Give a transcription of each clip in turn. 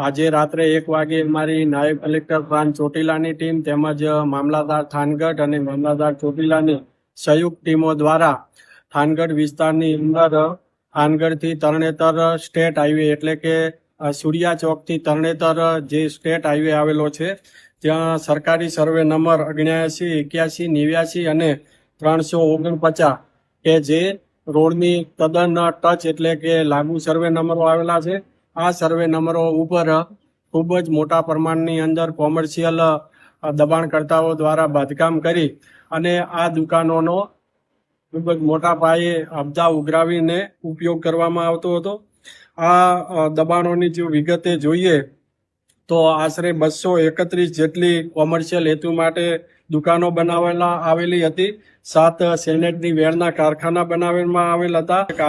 આજે રાત્રે એક વાગે મારી નાયબ કલેક્ટર પ્રાંત ચોટીલાની ટીમ તેમજ મામલાદાર થાનગઢ અને મામલાદાર ચોટીલાની સંયુક્ત ટીમો દ્વારા થાનગઢ વિસ્તારની અંદર થાનગઢથી તરણેતર સ્ટેટ હાઈવે એટલે કે સૂર્યા ચોકથી તરણેતર જે સ્ટેટ હાઈવે આવેલો છે, ત્યાં સરકારી સર્વે નંબર અગ્યાસી એક્યાસી, નેવ્યાસી અને ત્રણસો ઓગણપચાસ કે જે રોડની તદ્દન ટચ એટલે કે લાગુ સર્વે નંબરો આવેલા છે. આ સર્વે નંબરો ઉપર ખૂબ જ મોટા પ્રમાણની અંદર કોમર્શિયલ દબાણકર્તાઓ દ્વારા બાંધકામ કરી અને આ દુકાનોનો ખૂબ જ મોટા પાયે અબજા ઉઘરાવીને ઉપયોગ કરવામાં આવતો હતો. આ દબાણોની જો વિગતે જોઈએ તો આશરે બસો એકત્રીસ જેટલી કોમર્શિયલ હેતુ માટે દુકાનો બનાવેલા આવેલી હતી. સાત સેનેટની વેરના કારખાના બનાવવામાં આવેલ હતા. એક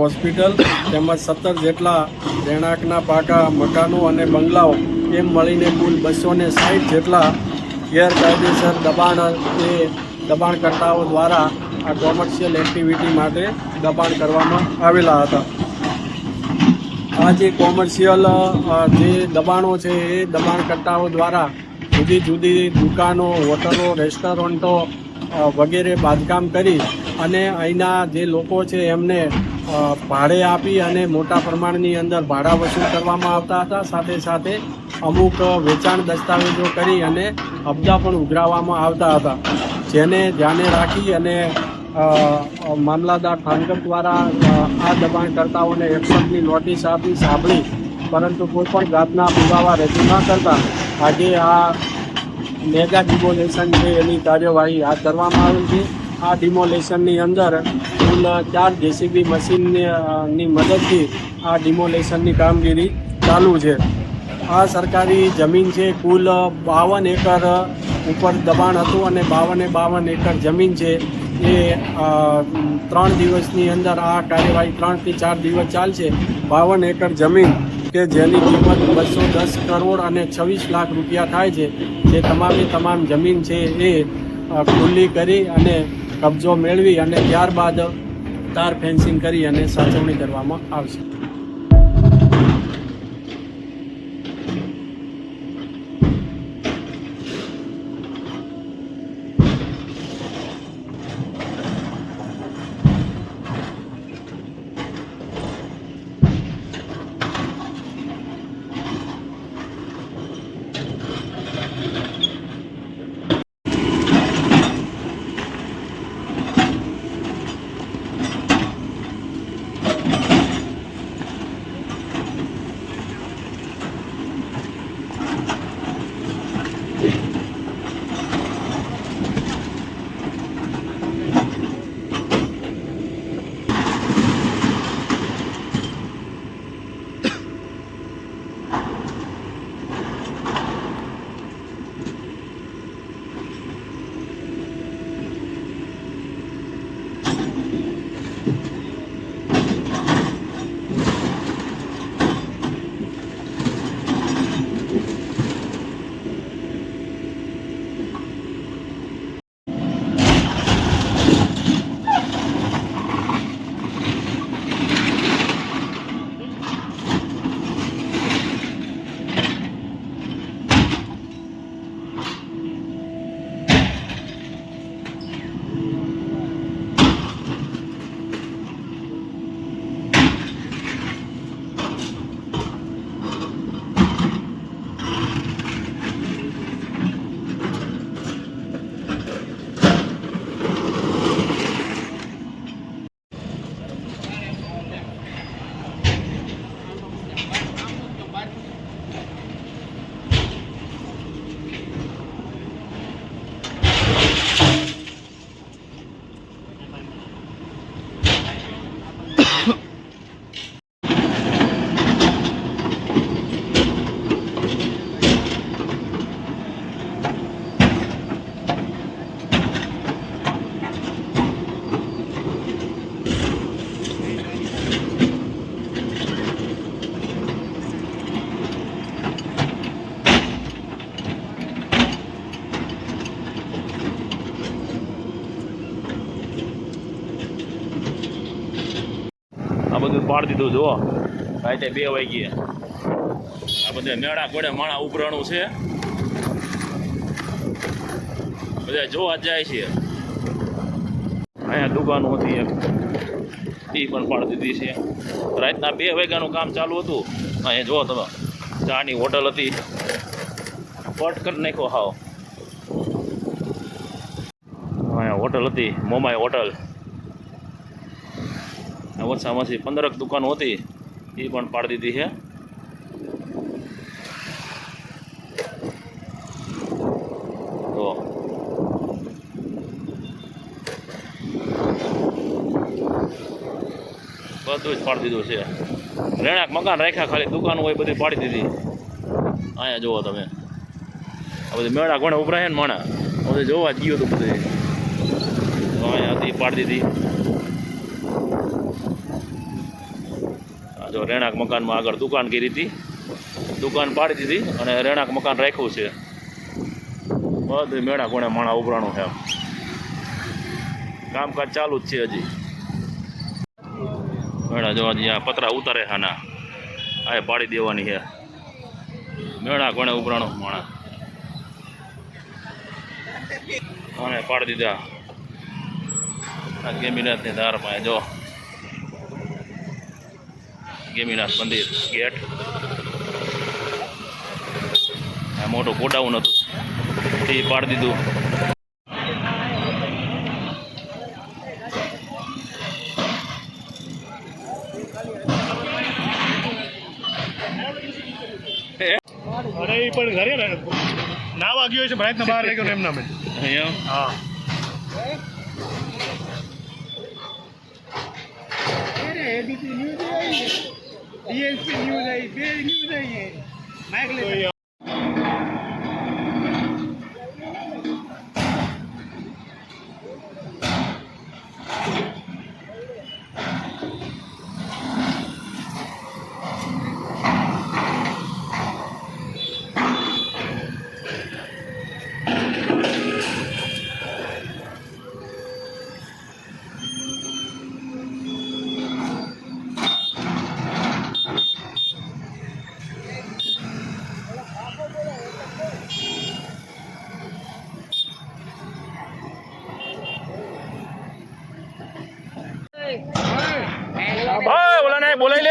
હોસ્પિટલ તેમજ સત્તર જેટલા રહેણાંકના પાકા મકાનો અને બંગલાઓ એમ મળીને કુલ બસો ને સાઠ જેટલા ગેરકાયદેસર દબાણ એ દબાણકર્તાઓ દ્વારા આ કોમર્શિયલ એક્ટિવિટી માટે દબાણ કરવામાં આવેલા હતા. આ જે કોમર્શિયલ જે દબાણો છે એ દબાણકર્તાઓ દ્વારા જુદી જુદી દુકાનો, હોટલો, રેસ્ટોરન્ટો વગેરે બાંધકામ કરી અને અહીંના જે લોકો છે એમને ભાડે આપી અને મોટા પ્રમાણની અંદર ભાડા વસૂલ કરવામાં આવતા હતા. સાથે સાથે અમુક વેચાણ દસ્તાવેજો કરી અને હપ્તા પણ ઉઘરાવવામાં આવતા હતા. જેને ધ્યાને રાખી અને મામલાદાર ખાનગત દ્વારા આ દબાણકર્તાઓને એક્શનની નોટિસ આપી સાંભળી, પરંતુ કોઈપણ જાતના પુરાવા રજૂ ન કરતા આજે આ મેગા ડિમોલેશન છે, એની કાર્યવાહી હાથ ધરવામાં આવી છે. આ ડિમોલેશનની અંદર કુલ ચાર જેસીબી મશીનની મદદથી આ ડિમોલેશનની કામગીરી ચાલુ છે. આ સરકારી જમીન છે, કુલ બાવન એકર ઉપર દબાણ હતું અને બાવને બાવન એકર જમીન છે. એ ત્રણ દિવસની અંદર આ કાર્યવાહી ત્રણથી ચાર દિવસ ચાલશે. બાવન એકર જમીન કે જેની કિંમત બસો દસ કરોડ અને છવ્વીસ લાખ રૂપિયા થાય છે, જે તમામે તમામ જમીન છે એ ખુલ્લી કરી અને કબજો મેળવી અને ત્યારબાદ તાર ફેન્સિંગ કરી અને સાચવણી કરવામાં આવશે. આ બધું પાડી દીધું જુઓ રાતે બે વાગીએ આ બધા મેળા ગોળે માણા ઉભરાણું છે. બધા જોવા જાય છે. અહીંયા દુકાનો હતી એક. એ પણ પાડી દીધી છે. રાતના બે વાગ્યાનું કામ ચાલુ હતું. અહીંયા જુઓ તમે, ચાની હોટલ હતી. પટ કરી નાખો હાવ. અહીંયા હોટલ હતી, મોમાઈ હોટલ. આ ઓછામાં ઓછી પંદરક દુકાનો હતી, એ પણ પાડી દીધી છે. તો બધું જ પાડી દીધું છે. રહેણાંક મકાન રાખ્યા, ખાલી દુકાનો હોય બધી પાડી દીધી. અહીંયા જુઓ તમે. આ બધી મેળા કોણે ઉભરાય ને માણા. બધું જોવા જ ગયું હતું બધું. અહીંયા હતી, પાડી દીધી. જો રહેણાંક મકાનમાં આગળ દુકાન કરી હતી. દુકાન પાડી દીધી અને રહેણાંક મકાન રાખ્યું છે. બધું મેળા કોણે માણા ઉભરાણું છે. કામકાજ ચાલુ જ છે હજી. મેળા જોવા આ પતરા ઉતારે હાના આ પાડી દેવાની છે. મેળા કોણે ઉભરાણો માણા. અને પાડી દીધા. આ ગેમીનાથની ધારમાં જો. ગેમીનાથ મંદિર ગેટ. આ મોટું ગોડાઉન હતું. તે પાડી દીધું. અરે એ પણ ઘરે ને ના વાગ્યો છે ભાઈ બહાર લઈ ગયો એમ નામે અહીંયા? હા. એબીપી ન્યૂઝ આવી ડીએસપી ન્યૂઝ આવી બે ન્યૂઝ આવી માઇક તો લઈ એ ઓય ઓલા ને બોલાઈ લે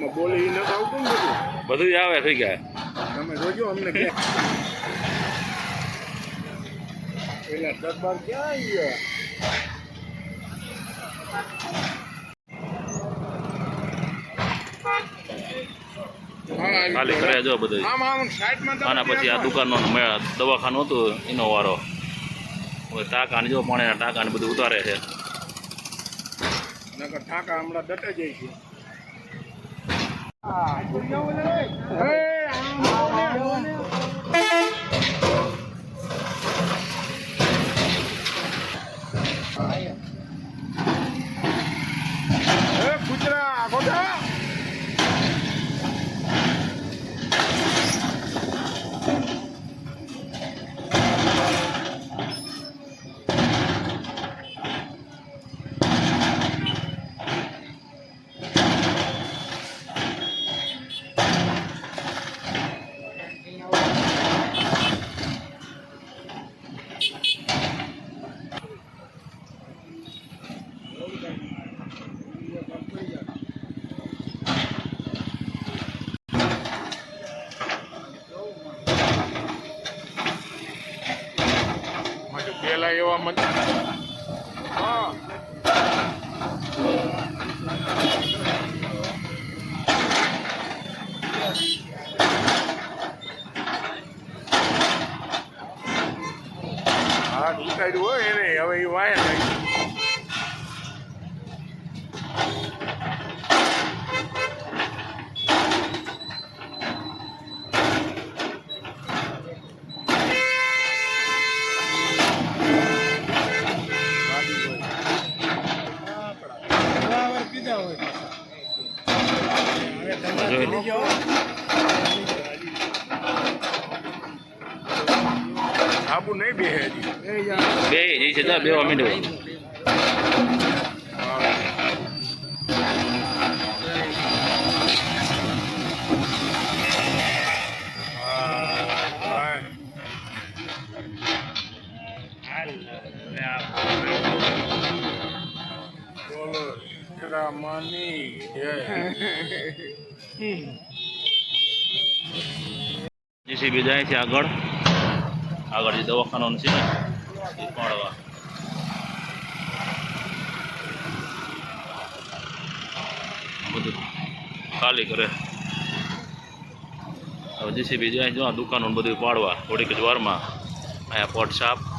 એમાં બોલી ન આવતું ને બધું બધું આવે થઈ ગયા. તમે જોજો અમને કે. પેલા દરબાર ક્યાં ગયા ખાલી કર્યા જો બધું આના પછી આ દુકાનનો મેળ દવાખાનું હતું એનો વારો. હવે ટાંકા જો પાણીના ટાંકા ને બધું ઉતારે છે. ઠાકા હમણાં દટે જાય છે. કૂતરા ગોડા માટે પેલા એવા મત હા હા ઉતાર્યું હોય એને હવે એ વાય નાખ્યું જોઈ લો આબુ નહીં બે હજી બે જઈ છે જા બેવા માંડ્યો બોલો રામાની જય જીસીબી જાય છે આગળ આગળ જે દવાખાનું છે ને એ પાડવા બધું ખાલી કરે. હવે જીસીબી જાય જો દુકાનો બધું પાડવા. થોડીક જ વારમાં અહીંયા પોટ સાફ